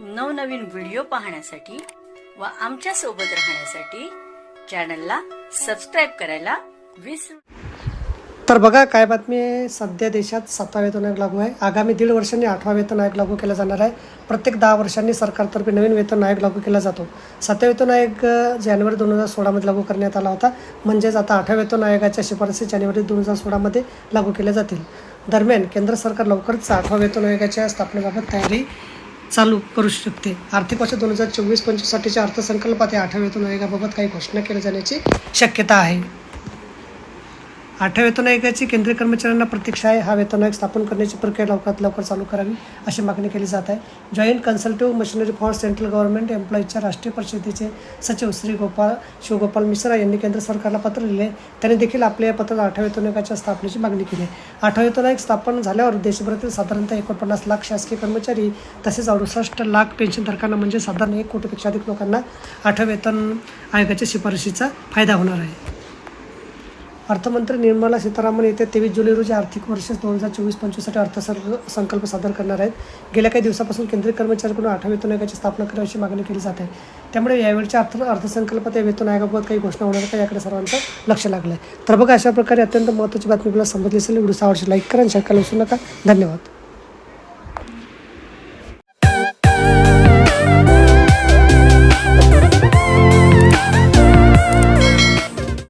नवनवीन व्हिडिओ पाहण्यासाठी व आमच्यासोबत राहण्यासाठी चॅनलला सबस्क्राईब करायला विसरू तर बघा काय बातमी आहे? सध्या देशात सातवा वेतन आयोग लागू आहे. आगामी दीड वर्षांनी आठवा वेतन आयोग लागू केला जाणार आहे. प्रत्येक दहा वर्षांनी सरकारतर्फे नवीन वेतन आयोग लागू केला जातो. सातव्या वेतन आयोग जानेवारी दोन हजार सोळामध्ये लागू करण्यात आला होता. म्हणजेच आता आठव्या वेतन आयोगाच्या शिफारसी जानेवारी दोन हजार सोळामध्ये लागू केल्या जातील. दरम्यान केंद्र सरकार लवकरच आठवा वेतन आयोगाच्या स्थापनेबाबत तयारी चालू करू शकते. आर्थिक वर्ष दोन हजार चोवीस पंचवीससाठीच्या अर्थसंकल्पात या आठवड्यातून आयोगाबाबत काही घोषणा केल्या जाण्याची शक्यता आहे. आठव्या वेतन आयोगाची केंद्रीय कर्मचाऱ्यांना प्रतीक्षा आहे. हा वेतन आयोग स्थापन करण्याची प्रक्रिया लवकरात लवकर चालू करावी अशी मागणी केली जात आहे. Joint consultative machinery for central government एम्प्लॉईजच्या राष्ट्रीय परिषदेचे सचिव श्री गोपाळ शिवगोपाल मिश्रा यांनी केंद्र सरकारला पत्र लिहिले. त्यांनी देखील आपल्या या पत्रात आठव्या वेतन आयोगाच्या स्थापनेची मागणी केली. आहे आठव्या वेतन आयोग स्थापन झाल्यावर देशभरातील साधारणतः एकोणपन्नास लाख शासकीय कर्मचारी तसेच अडुसष्ट लाख पेन्शनधारकांना म्हणजे साधारण एक कोटीपेक्षा अधिक लोकांना आठव्या वेतन आयोगाच्या शिफारशीचा फायदा होणार आहे. अर्थमंत्री निर्मला सीतारामन येत्या तेवीस जुलै रोजी आर्थिक वर्ष दोन हजार चोवीस पंचवीससाठी अर्थसंकल्प संकल्प सादर करणार आहेत. गेल्या काही दिवसापासून केंद्रीय कर्मचाऱ्यांकडून आठव्या वेतन आयोगाची स्थापना करण्याची अशी मागणी केली जात आहे. त्यामुळे यावेळच्या अर्थ अर्थसंकल्पात या वेतन आयोगाबाबत काही घोषणा होणार का याकडे सर्वांचं लक्ष लागलं आहे तर बघा अशा प्रकारे अत्यंत महत्त्वाची बातमी आपल्याला समजली असेल व्हिडिओ आवडशी लाईक करा आणि शेअर करायला विसरू नका. धन्यवाद.